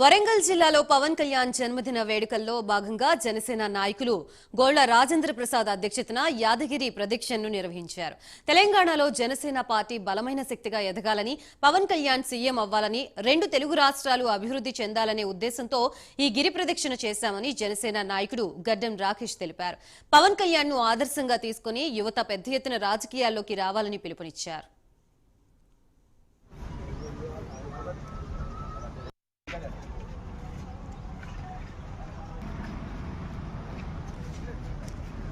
వరంగల్ జిల్లాలో పవన్ కళ్యాణ్ జన్మదిన వేడుకల్లో భాగంగా జనసేన నాయకులు గోళ్ళ రాజేంద్ర ప్రసాద్ అధ్యక్షతన యాదగిరి ప్రదక్షిణను నిర్వహించారు. తెలంగాణలో జనసేన పార్టీ బలమైన శక్తిగా ఎదగాలని పవన్ కళ్యాణ్ సీఎం అవ్వాలని రెండు తెలుగు రాష్ట్రాలు అభివృద్ధి చెందాలనే ఉద్దేశంతో ఈ గిరి ప్రదక్షిణ చేశామని జనసేన నాయకుడు గడ్డం రాకేష్ తెలిపారు. పవన్ కళ్యాణ్ను ఆదర్శంగా తీసుకుని యువత పెద్ద ఎత్తున రాజకీయాల్లోకి రావాలని పిలుపునిచ్చారు.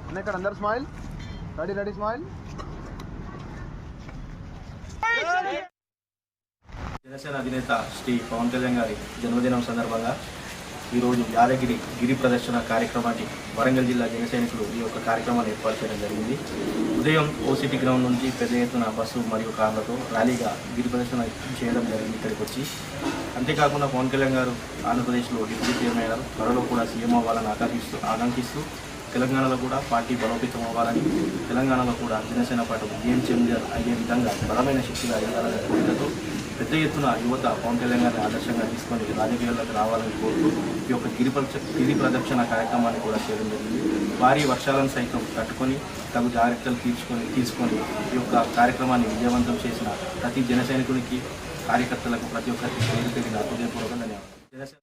అన్న ఇక్కడ అందరు smile ready ready smile Janasena అధినేత శ్రీ పవన్ కళ్యాణ్ గారి జన్మదినం సందర్భంగా ఈరోజు యాదగిరి గిరి ప్రదర్శన కార్యక్రమాన్ని వరంగల్ జిల్లా జనసైనికులు ఈ యొక్క కార్యక్రమాన్ని ఏర్పాటు చేయడం జరిగింది. ఉదయం ఓసిటీ గ్రౌండ్ నుంచి పెద్ద ఎత్తున బస్సు మరియు కార్లతో ర్యాలీగా గిరి ప్రదర్శన చేయడం జరిగింది ఇక్కడికి వచ్చి. అంతేకాకుండా పవన్ కళ్యాణ్ గారు ఆంధ్రప్రదేశ్లో డిప్యూటీ సీఎం అయ్యారు త్వరలో కూడా సీఎం అవ్వాలని ఆకాంక్షిస్తూ ఆకాంక్షిస్తూ తెలంగాణలో కూడా పార్టీ బలోపేతం అవ్వాలని తెలంగాణలో కూడా జనసేన పార్టీ గేమ్ చేంజర్ అయ్యే విధంగా బలమైన శక్తిగా ఎదగాలనే కోరికతో పెద్ద ఎత్తున యువత పవన్ కళ్యాణ్ గారిని ఆదర్శంగా తీసుకొని రాజకీయాల్లోకి రావాలని కోరుతూ ఈ యొక్క గిరి గిరి ప్రదక్షిణ కార్యక్రమాన్ని కూడా చేయడం జరిగింది. భారీ వర్షాలను సైతం తట్టుకొని తగు జాగ్రత్తలు తీర్చుకొని తీసుకొని ఈ యొక్క కార్యక్రమాన్ని విజయవంతం చేసిన ప్రతి జనసైనికునికి కార్యకర్తలకు ప్రతి ఒక్కరికి పేరు పెరిగిన హృదయపూర్వక ధన్యవాదాలు.